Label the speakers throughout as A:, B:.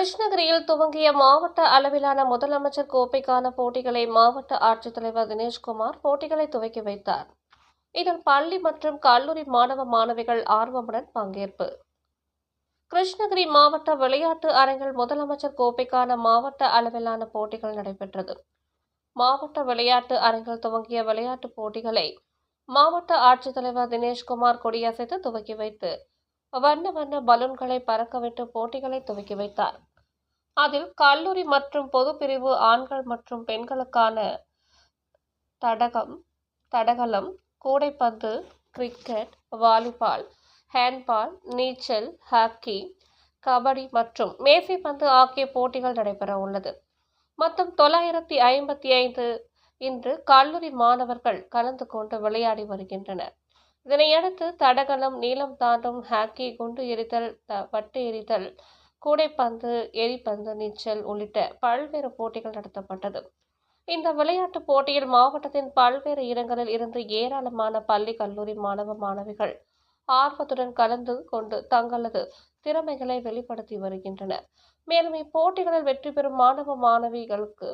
A: கிருஷ்ணகிரியில் துவங்கிய மாவட்ட அளவிலான முதலமைச்சர் கோப்பைக்கான போட்டிகளை மாவட்ட ஆட்சித்தலைவர் தினேஷ்குமார் போட்டிகளை துவக்கி வைத்தார். இதில் பள்ளி மற்றும் கல்லூரி மாணவ மாணவிகள் ஆர்வமுடன் பங்கேற்பு. கிருஷ்ணகிரி மாவட்ட விளையாட்டு அரங்கில் முதலமைச்சர் கோப்பைக்கான மாவட்ட அளவிலான போட்டிகள் நடைபெற்றது. மாவட்ட விளையாட்டு அரங்கில் துவங்கிய விளையாட்டுப் போட்டிகளை மாவட்ட ஆட்சித்தலைவர் தினேஷ்குமார் கொடியசைத்து துவக்கி வைத்து வண்ண வண்ண பலூன்களை பறக்கவிட்டு போட்டிகளை துவக்கி வைத்தார். அதில் கல்லூரி மற்றும் பொது பிரிவு ஆண்கள் மற்றும் பெண்களுக்கான தடகம் தடகளம் கூடைப்பந்து கிரிக்கெட் வாலிபால் ஹேண்ட்பால் நீச்சல் ஹாக்கி கபடி மற்றும் மேசைப்பந்து ஆகிய போட்டிகள் நடைபெற உள்ளது. மொத்தம் தொள்ளாயிரத்தி ஐம்பத்தி ஐந்து இன்று கல்லூரி மாணவர்கள் கலந்து கொண்டு விளையாடி வருகின்றனர். இதனையடுத்து தடகளம் நீளம் தாண்டும் ஹாக்கி குண்டு எறிதல் த- வட்டு எறிதல் கூடைப்பந்து எரிப்பந்து நீச்சல் உள்ளிட்ட பல்வேறு போட்டிகள் நடத்தப்பட்டது. இந்த விளையாட்டுப் போட்டியில் மாவட்டத்தின் பல்வேறு இடங்களில் இருந்து ஏராளமான பள்ளி கல்லூரி மாணவ மாணவிகள் ஆர்வத்துடன் கலந்து கொண்டு தங்களது திறமைகளை வெளிப்படுத்தி வருகின்றனர். மேலும் இப்போட்டிகளில் வெற்றி பெறும் மாணவ மாணவிகளுக்கு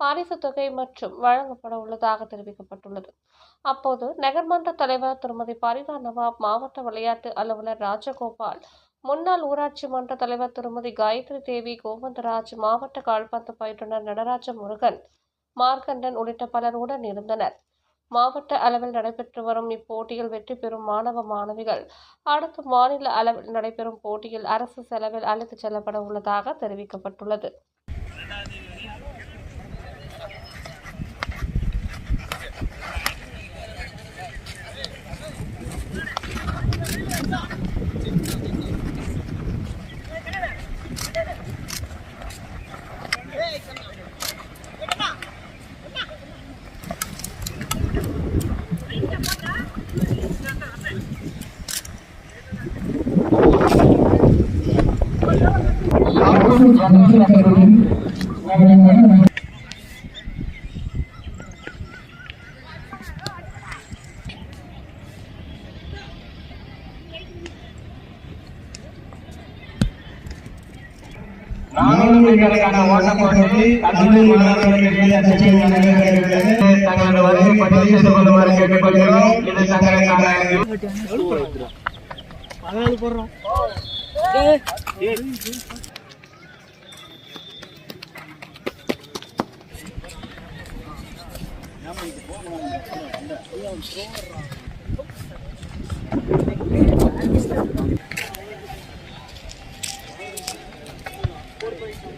A: பரிசு தொகை மற்றும் வழங்கப்பட உள்ளதாக தெரிவிக்கப்பட்டுள்ளது. அப்போது நகர்மன்ற தலைவர் திருமதி பரிதா நவாப் மாவட்ட விளையாட்டு அலுவலர் ராஜகோபால் முன்னாள் ஊராட்சி மன்ற தலைவர் திருமதி காயத்ரி தேவி கோவந்தராஜ் மாவட்ட கால்பந்து பயிற்றுனர் நடராஜ முருகன் மார்க்கண்டன் உள்ளிட்ட பலருடன் இருந்தனர். மாவட்ட அளவில் நடைபெற்று வரும் இப்போட்டியில் வெற்றி பெறும் மாணவ மாணவிகள் அடுத்து மாநில அளவில் நடைபெறும் போட்டியில் அரசு செலவில் அழைத்துச் செல்லப்பட உள்ளதாக தெரிவிக்கப்பட்டுள்ளது.
B: Thank you. நாங்களும் எங்களுக்கான ஓட்ட போட்டி கல்லூரி மாணவர்களுக்கு தங்களது வருகை பற்றி